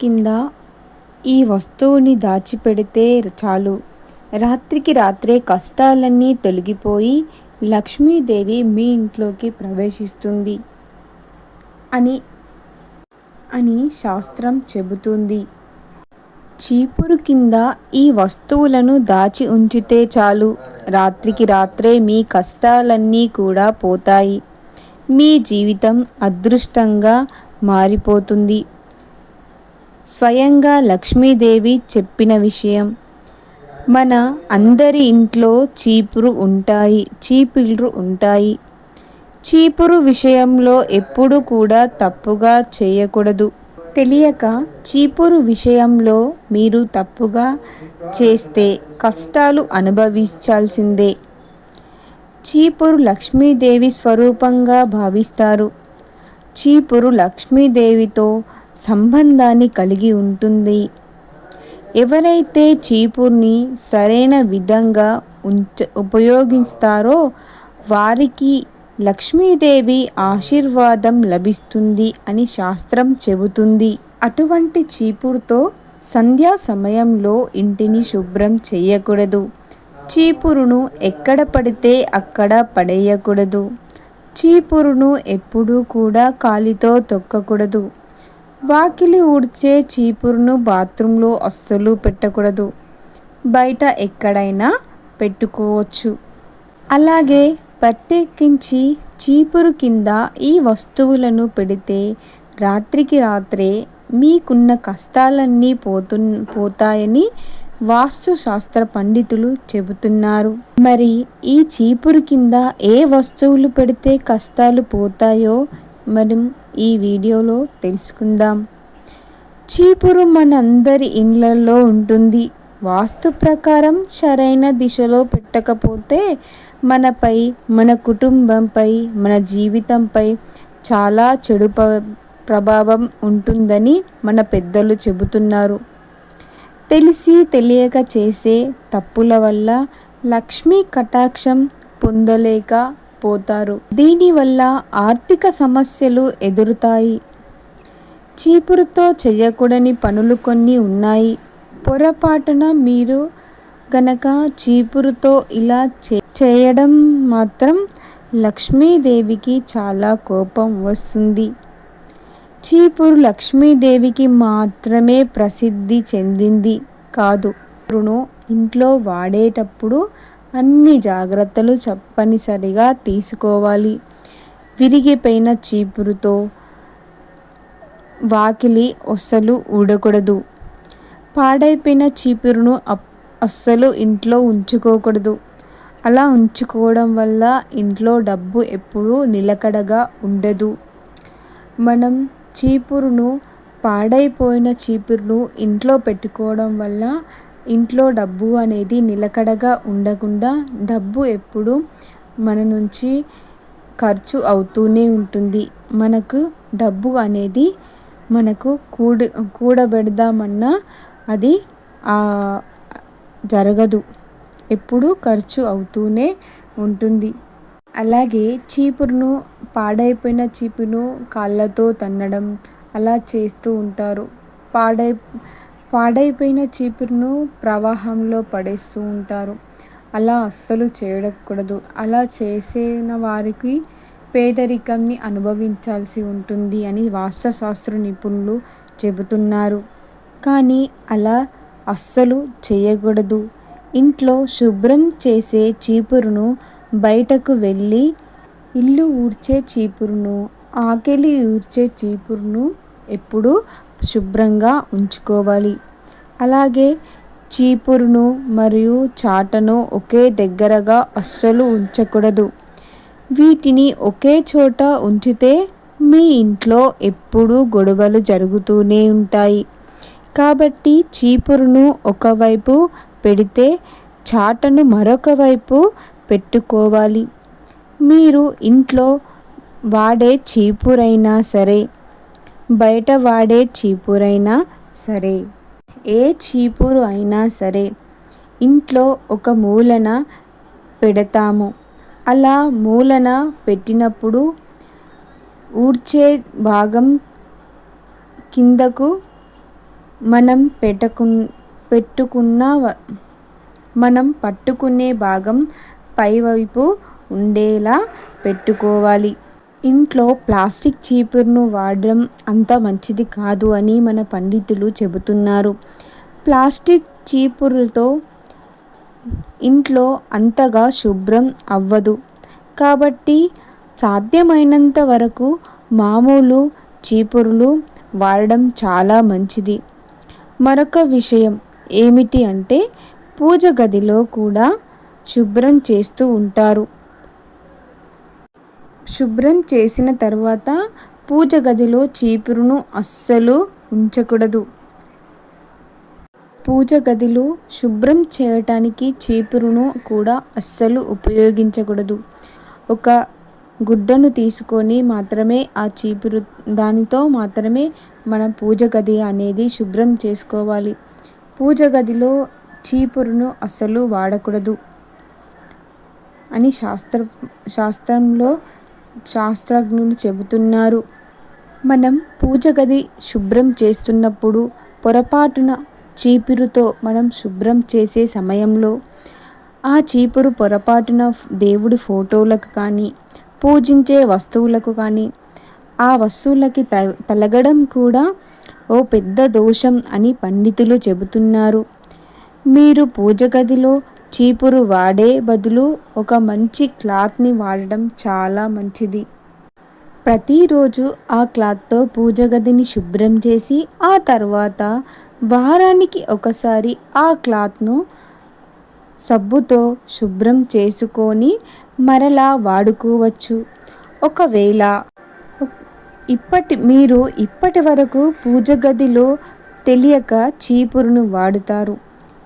కింద ఈ వస్తువుని దాచిపెడితే చాలు. రాత్రికి రాత్రే కష్టాలన్నీ తొలగిపోయి లక్ష్మీదేవి మీ ఇంట్లోకి ప్రవేశిస్తుంది అని అని శాస్త్రం చెబుతుంది. చీపురు కింద ఈ వస్తువులను దాచి ఉంచితే చాలు. రాత్రికి రాత్రే మీ కష్టాలన్నీ కూడా పోతాయి. మీ జీవితం అదృష్టంగా మారిపోతుంది. స్వయంగా లక్ష్మీదేవి చెప్పిన విషయం. మన అందరి ఇంట్లో చీపురు ఉంటాయి చీపిళ్ళు ఉంటాయి. చీపురు విషయంలో ఎప్పుడు కూడా తప్పుగా చేయకూడదు. తెలియక చీపురు విషయంలో మీరు తప్పుగా చేస్తే కష్టాలు అనుభవించాల్సిందే. చీపురు లక్ష్మీదేవి స్వరూపంగా భావిస్తారు. చీపురు లక్ష్మీదేవితో సంబంధాన్ని కలిగి ఉంటుంది. ఎవరైతే చీపుర్ని సరైన విధంగా ఉంచ ఉపయోగిస్తారో వారికి లక్ష్మీదేవి ఆశీర్వాదం లభిస్తుంది అని శాస్త్రం చెబుతుంది. అటువంటి చీపురుతో సంధ్యా సమయంలో ఇంటిని శుభ్రం చేయకూడదు. చీపురును ఎక్కడ పడితే అక్కడ పడేయకూడదు. చీపురును ఎప్పుడూ కూడా కాలితో తొక్కకూడదు. వాకిలి ఊడ్చే చీపురును బాత్రూంలో అస్సలు పెట్టకూడదు. బయట ఎక్కడైనా పెట్టుకోవచ్చు. అలాగే ప్రత్యేకించి చీపురు కింద ఈ వస్తువులను పెడితే రాత్రికి రాత్రే మీకున్న కష్టాలన్నీ పోతు పోతాయని వాస్తుశాస్త్ర పండితులు చెబుతున్నారు. మరి ఈ చీపురు కింద ఏ వస్తువులు పెడితే కష్టాలు పోతాయో మనం ఈ వీడియోలో తెలుసుకుందాం. చీపురు మనందరి ఇండ్లలో ఉంటుంది. వాస్తు ప్రకారం సరైన దిశలో పెట్టకపోతే మనపై మన కుటుంబంపై మన జీవితంపై చాలా చెడు ప్రభావం ఉంటుందని మన పెద్దలు చెబుతున్నారు. తెలిసి తెలియక చేసే తప్పుల వల్ల లక్ష్మీ కటాక్షం పొందలేక పోతారు. దీనివల్ల ఆర్థిక సమస్యలు ఎదురుతాయి. చీపురుతో చేయకూడని పనులు కొన్ని ఉన్నాయి. పొరపాటున మీరు గనక చీపురుతో ఇలా చేయడం మాత్రం లక్ష్మీదేవికి చాలా కోపం వస్తుంది. చీపురు లక్ష్మీదేవికి మాత్రమే ప్రసిద్ధి చెందింది కాదు. ఇంట్లో వాడేటప్పుడు అన్ని జాగ్రత్తలు తప్పనిసరిగా తీసుకోవాలి. విరిగిపోయిన చీపురుతో వాకిలి అస్సలు ఊడకూడదు. పాడైపోయిన చీపురును అస్సలు ఇంట్లో ఉంచుకోకూడదు. అలా ఉంచుకోవడం వల్ల ఇంట్లో డబ్బు ఎప్పుడూ నిలకడగా ఉండదు. మనం చీపురును పాడైపోయిన చీపురును ఇంట్లో పెట్టుకోవడం వల్ల ఇంట్లో డబ్బు అనేది నిలకడగా ఉండకుండా డబ్బు ఎప్పుడు మన నుంచి ఖర్చు అవుతూనే ఉంటుంది. మనకు డబ్బు అనేది మనకు కూడి కూడబెడదామన్నా అది జరగదు. ఎప్పుడు ఖర్చు అవుతూనే ఉంటుంది. అలాగే చీపురును పాడైపోయిన చీపును కాళ్ళతో తన్నడం అలా చేస్తూ ఉంటారు. పాడై పాడైపోయిన చీపురును ప్రవాహంలో పడేస్తూ ఉంటారు. అలా అస్సలు చేయకూడదు. అలా చేసిన వారికి పేదరికంని అనుభవించాల్సి ఉంటుంది అని వాస్తుశాస్త్ర నిపుణులు చెబుతున్నారు. కానీ అలా అస్సలు చేయకూడదు. ఇంట్లో శుభ్రం చేసే చీపురును బయటకు వెళ్ళి ఇల్లు ఊడ్చే చీపురును ఆకెలి ఊడ్చే చీపురును ఎప్పుడూ శుభ్రంగా ఉంచుకోవాలి. అలాగే చీపురును మరియు చాటను ఒకే దగ్గరగా అస్సలు ఉంచకూడదు. వీటిని ఒకే చోట ఉంచితే మీ ఇంట్లో ఎప్పుడూ గొడవలు జరుగుతూనే ఉంటాయి. కాబట్టి చీపురును ఒకవైపు పెడితే చాటను మరొక వైపు పెట్టుకోవాలి. మీరు ఇంట్లో వాడే చీపురైనా సరే బయట వాడే చీపురైనా సరే ఏ చీపురు అయినా సరే ఇంట్లో ఒక మూలన పెడతాము. అలా మూలన పెట్టినప్పుడు ఊడ్చే భాగం కిందకు మనం పెట్టకు పెట్టుకున్న మనం పట్టుకునే భాగం పైవైపు ఉండేలా పెట్టుకోవాలి. ఇంట్లో ప్లాస్టిక్ చీపురును వాడడం అంత మంచిది కాదు అని మన పండితులు చెబుతున్నారు. ప్లాస్టిక్ చీపురుతో ఇంట్లో అంతగా శుభ్రం అవ్వదు. కాబట్టి సాధ్యమైనంత వరకు మామూలు చీపురులు వాడడం చాలా మంచిది. మరొక విషయం ఏమిటి అంటే పూజ గదిలో కూడా శుభ్రం చేస్తూ ఉంటారు. శుభ్రం చేసిన తర్వాత పూజ గదిలో చీపురును అస్సలు ఉంచకూడదు. పూజ గదిలో శుభ్రం చేయటానికి చీపురును కూడా అస్సలు ఉపయోగించకూడదు. ఒక గుడ్డను తీసుకొని మాత్రమే ఆ చీపురు దానితో మాత్రమే మన పూజ గది అనేది శుభ్రం చేసుకోవాలి. పూజ గదిలో చీపురును అస్సలు వాడకూడదు. అని శాస్త్ర శాస్త్రంలో శాస్త్రజ్ఞులు చెబుతున్నారు. మనం పూజ గది శుభ్రం చేస్తున్నప్పుడు పొరపాటున చీపురుతో మనం శుభ్రం చేసే సమయంలో ఆ చీపురు పొరపాటున దేవుడి ఫోటోలకు కానీ పూజించే వస్తువులకు కానీ ఆ వస్తువులకి త తలగడం కూడా ఓ పెద్ద దోషం అని పండితులు చెబుతున్నారు. మీరు పూజ గదిలో చీపురు వాడే బదులు ఒక మంచి క్లాత్ని వాడడం చాలా మంచిది. ప్రతిరోజు ఆ క్లాత్తో పూజ గదిని శుభ్రం చేసి ఆ తర్వాత వారానికి ఒకసారి ఆ క్లాత్ను సబ్బుతో శుభ్రం చేసుకొని మరలా వాడుకోవచ్చు. ఒకవేళ ఇప్పటి మీరు ఇప్పటి వరకు పూజ గదిలో తెలియక చీపురును వాడుతారు.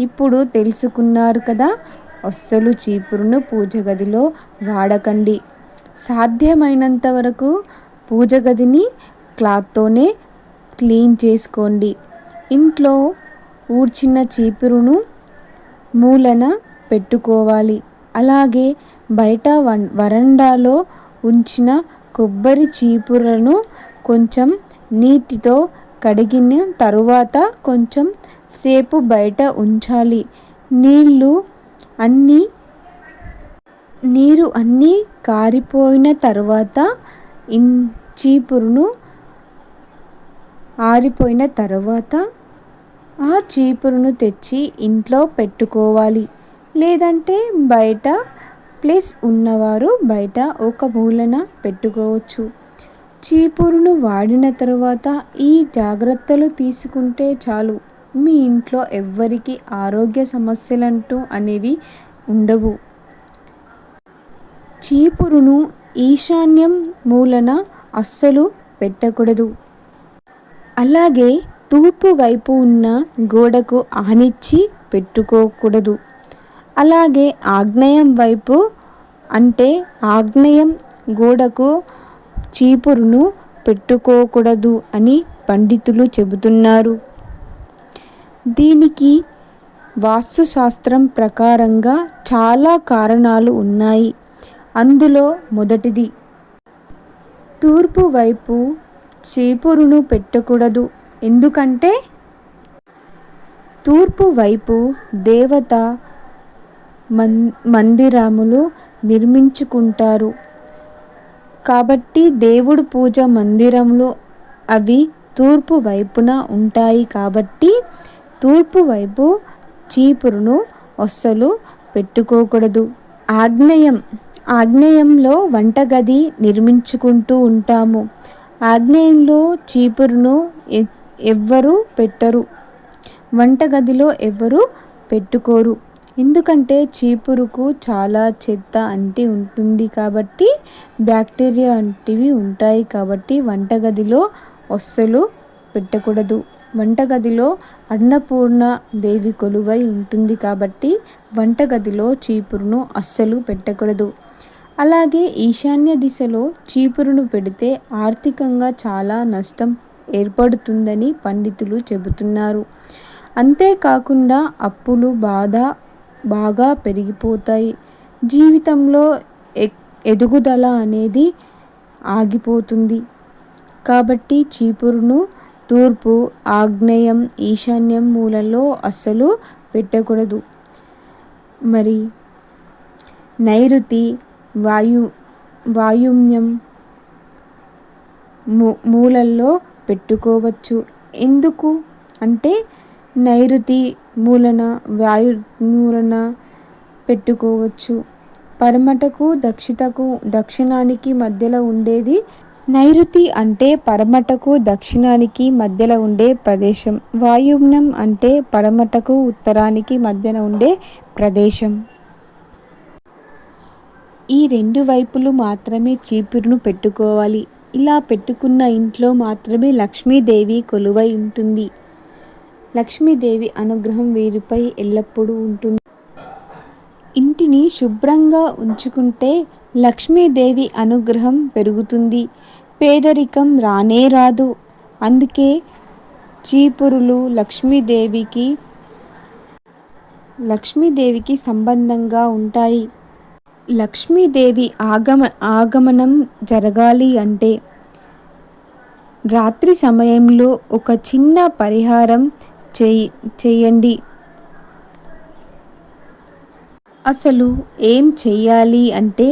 ఇప్పుడు తెలుసుకున్నారు కదా అస్సలు చీపురును పూజ గదిలో వాడకండి. సాధ్యమైనంత వరకు పూజ గదిని క్లాత్తోనే క్లీన్ చేసుకోండి. ఇంట్లో ఊడ్చిన చీపురును మూలన పెట్టుకోవాలి. అలాగే బయట వరండాలో ఉంచిన కొబ్బరి చీపురను కొంచెం నీటితో కడిగిన తరువాత కొంచెం సేపు బయట ఉంచాలి. నీళ్ళు అన్నీ నీరు అన్నీ కారిపోయిన తర్వాత ఇన్ చీపురును ఆరిపోయిన తర్వాత ఆ చీపురును తెచ్చి ఇంట్లో పెట్టుకోవాలి. లేదంటే బయట ప్లేస్ ఉన్నవారు బయట ఒక మూలన పెట్టుకోవచ్చు. చీపురును వాడిన తర్వాత ఈ జాగ్రత్తలు తీసుకుంటే చాలు. మీ ఇంట్లో ఎవ్వరికి ఆరోగ్య సమస్యలంటూ అనేవి ఉండవు. చీపురును ఈశాన్యం మూలన అస్సలు పెట్టకూడదు. అలాగే తూర్పు వైపు ఉన్న గోడకు ఆనిచ్చి పెట్టుకోకూడదు. అలాగే ఆగ్నేయం వైపు అంటే ఆగ్నేయం గోడకు చీపురును పెట్టుకోకూడదు అని పండితులు చెబుతున్నారు. దీనికి వాస్తుశాస్త్రం ప్రకారంగా చాలా కారణాలు ఉన్నాయి. అందులో మొదటిది తూర్పు వైపు చీపురును పెట్టకూడదు. ఎందుకంటే తూర్పు వైపు దేవత మన్ మందిరములు నిర్మించుకుంటారు. కాబట్టి దేవుడు పూజ మందిరంలో అవి తూర్పు వైపున ఉంటాయి కాబట్టి తూర్పు వైపు చీపురును అస్సలు పెట్టుకోకూడదు. ఆగ్నేయం. ఆగ్నేయంలో వంటగది నిర్మించుకుంటూ ఉంటాము. ఆగ్నేయంలో చీపురును ఎవ్వరూ పెట్టరు. వంటగదిలో ఎవ్వరూ పెట్టుకోరు. ఎందుకంటే చీపురుకు చాలా చెత్త అంటి ఉంటుంది కాబట్టి బ్యాక్టీరియా వంటివి ఉంటాయి కాబట్టి వంటగదిలో అస్సలు పెట్టకూడదు. వంటగదిలో అన్నపూర్ణ దేవి కొలువై ఉంటుంది కాబట్టి వంటగదిలో చీపురును అస్సలు పెట్టకూడదు. అలాగే ఈశాన్య దిశలో చీపురును పెడితే ఆర్థికంగా చాలా నష్టం ఏర్పడుతుందని పండితులు చెబుతున్నారు. అంతేకాకుండా అప్పులు బాధ బాగా పెరిగిపోతాయి. జీవితంలో ఎదుగుదల అనేది ఆగిపోతుంది. కాబట్టి చీపురును తూర్పు ఆగ్నేయం ఈశాన్యం మూలలో అస్సలు పెట్టకూడదు. మరి నైరుతి వాయు వాయుమ్యం మూ మూలల్లో పెట్టుకోవచ్చు. ఎందుకు? అంటే నైరుతి మూలన వాయు మూలన పెట్టుకోవచ్చు. పడమటకు దక్షిణకు దక్షిణానికి మధ్యలో ఉండేది నైరుతి అంటే పడమటకు దక్షిణానికి మధ్యలో ఉండే ప్రదేశం. వాయుమ్నం అంటే పడమటకు ఉత్తరానికి మధ్యన ఉండే ప్రదేశం. ఈ రెండు వైపులు మాత్రమే చీపురును పెట్టుకోవాలి. ఇలా పెట్టుకున్న ఇంట్లో మాత్రమే లక్ష్మీదేవి కొలువై ఉంటుంది. లక్ష్మీదేవి అనుగ్రహం వీరిపై ఎల్లప్పుడూ ఉంటుంది. ఇంటిని శుభ్రంగా ఉంచుకుంటే లక్ష్మీదేవి అనుగ్రహం పెరుగుతుంది. పేదరికం రానే రాదు. అందుకే చీపురులు లక్ష్మీదేవికి లక్ష్మీదేవికి సంబంధంగా ఉంటాయి. లక్ష్మీదేవి ఆగమ ఆగమనం జరగాలి అంటే రాత్రి సమయంలో ఒక చిన్న పరిహారం చేయి చేయండి. అసలు ఏం చెయ్యాలి అంటే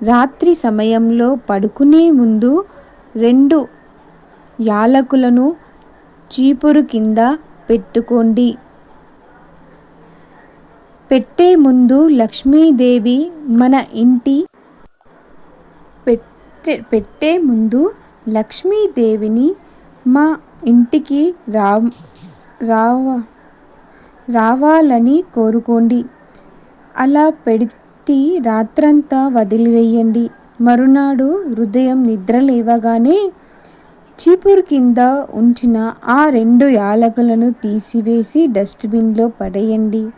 రాత్రి సమయంలో పడుకునే ముందు రెండు యాలకులను చీపురు కింద పెట్టుకోండి. పెట్టే ముందు లక్ష్మీదేవి మన ఇంటి పెట్టే పెట్టే ముందు లక్ష్మీదేవిని మా ఇంటికి రా రావ రావాలని కోరుకోండి. అలా పెడితే రాత్రంతా వదిలివేయండి. మరునాడు హృదయం నిద్ర లేవగానే చీపురు కింద ఉంచిన ఆ రెండు యాలకులను తీసివేసి డస్ట్బిన్లో పడేయండి.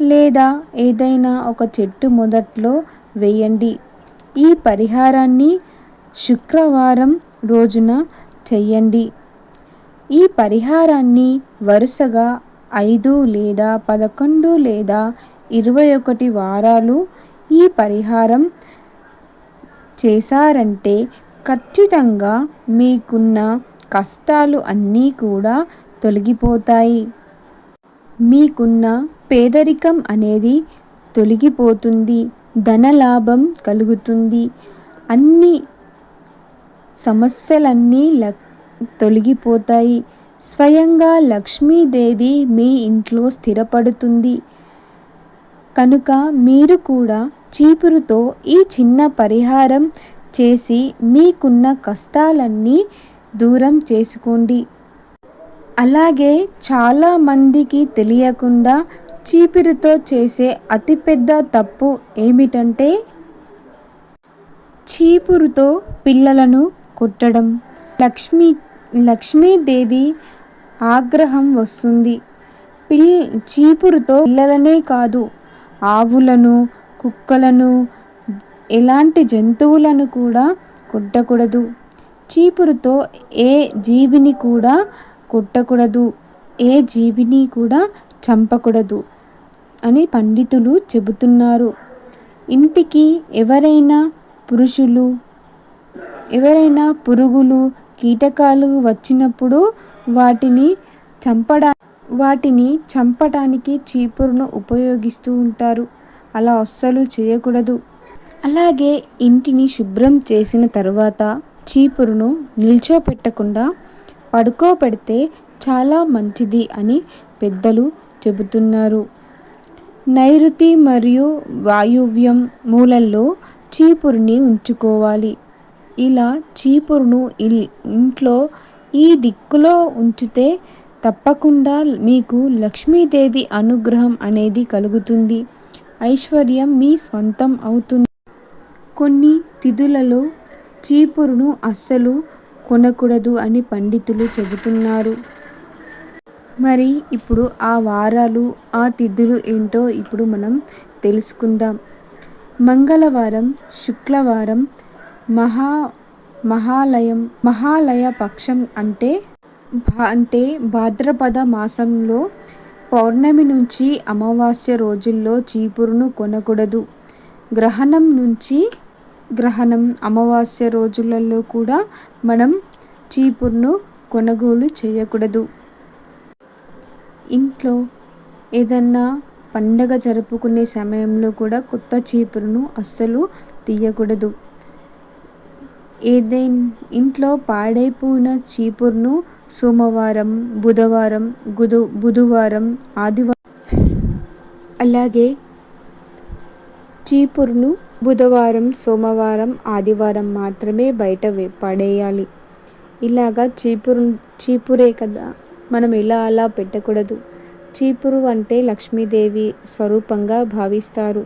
లేదా ఏదైనా ఒక చెట్టు మొదట్లో వేయండి. ఈ పరిహారాన్ని శుక్రవారం రోజున చెయ్యండి. ఈ పరిహారాన్ని వరుసగా ఐదు లేదా పదకొండు లేదా ఇరవై ఒకటి వారాలు ఈ పరిహారం చేశారంటే ఖచ్చితంగా మీకున్న కష్టాలు అన్నీ కూడా తొలగిపోతాయి. మీకున్న పేదరికం అనేది తొలగిపోతుంది. ధనలాభం కలుగుతుంది. అన్ని సమస్యలన్నీ ల తొలగిపోతాయి. స్వయంగా లక్ష్మీదేవి మీ ఇంట్లో స్థిరపడుతుంది. కనుక మీరు కూడా చీపురుతో ఈ చిన్న పరిహారం చేసి మీకున్న కష్టాలన్నీ దూరం చేసుకోండి. అలాగే చాలామందికి తెలియకుండా చీపురుతో చేసే అతిపెద్ద తప్పు ఏమిటంటే చీపురుతో పిల్లలను కొట్టడం. లక్ష్మీ లక్ష్మీదేవి ఆగ్రహం వస్తుంది. పిల్ చీపురుతో పిల్లలనే కాదు ఆవులను కుక్కలను ఎలాంటి జంతువులను కూడా కొట్టకూడదు. చీపురుతో ఏ జీవిని కూడా కొట్టకూడదు. ఏ జీవిని కూడా చంపకూడదు అని పండితులు చెబుతున్నారు. ఇంటికి ఎవరైనా పురుషులు ఎవరైనా పురుగులు కీటకాలు వచ్చినప్పుడు వాటిని చంపడా వాటిని చంపడానికి చీపురును ఉపయోగిస్తూ ఉంటారు. అలా అస్సలు చేయకూడదు. అలాగే ఇంటిని శుభ్రం చేసిన తర్వాత చీపురును నిల్చోపెట్టకుండా పడుకోబెడితే చాలా మంచిది అని పెద్దలు చెబుతున్నారు. నైరుతి మరియు వాయువ్యం మూలల్లో చీపురుని ఉంచుకోవాలి. ఇలా చీపురును ఇల్ ఇంట్లో ఈ దిక్కులో ఉంచితే తప్పకుండా మీకు లక్ష్మీదేవి అనుగ్రహం అనేది కలుగుతుంది. ఐశ్వర్యం మీ స్వంతం అవుతుంది. కొన్ని తిథులలో చీపురును అస్సలు కొనకూడదు అని పండితులు చెబుతున్నారు. మరి ఇప్పుడు ఆ వారాలు ఆ తిథులు ఏంటో ఇప్పుడు మనం తెలుసుకుందాం. మంగళవారం శుక్రవారం మహా మహాలయం మహాలయ పక్షం అంటే అంటే భాద్రపద మాసంలో పౌర్ణమి నుంచి అమావాస్య రోజుల్లో చీపురును కొనకూడదు. గ్రహణం నుంచి గ్రహణం అమావాస్య రోజులలో కూడా మనం చీపురును కొనుగోలు చేయకూడదు. ఇంట్లో ఏదన్నా పండగ జరుపుకునే సమయంలో కూడా కొత్త చీపురును అస్సలు తీయకూడదు. ఏదైనా ఇంట్లో పాడైపోయిన చీపురును సోమవారం బుధవారం గుదు బుధవారం ఆదివారం అలాగే చీపురును బుధవారం సోమవారం ఆదివారం మాత్రమే బయట పడేయాలి. ఇలాగా చీపురు చీపురే కదా మనం ఇలా అలా పెట్టకూడదు. చీపురు అంటే లక్ష్మీదేవి స్వరూపంగా భావిస్తారు.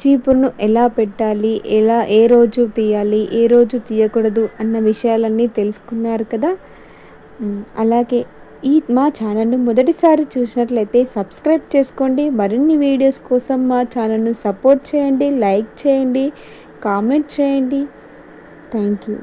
చీపురును ఎలా పెట్టాలి? ఎలా ఏ రోజు తీయాలి? ఏ రోజు తీయకూడదు? అన్న విషయాలన్నీ తెలుసుకున్నారు కదా? అలాగే ఈ మా ఛానల్ను మొదటిసారి చూసినట్లయితే సబ్స్క్రైబ్ చేసుకోండి. మరిన్ని వీడియోస్ కోసం మా ఛానల్ను సపోర్ట్ చేయండి లైక్ చేయండి కామెంట్ చేయండి. Thank you.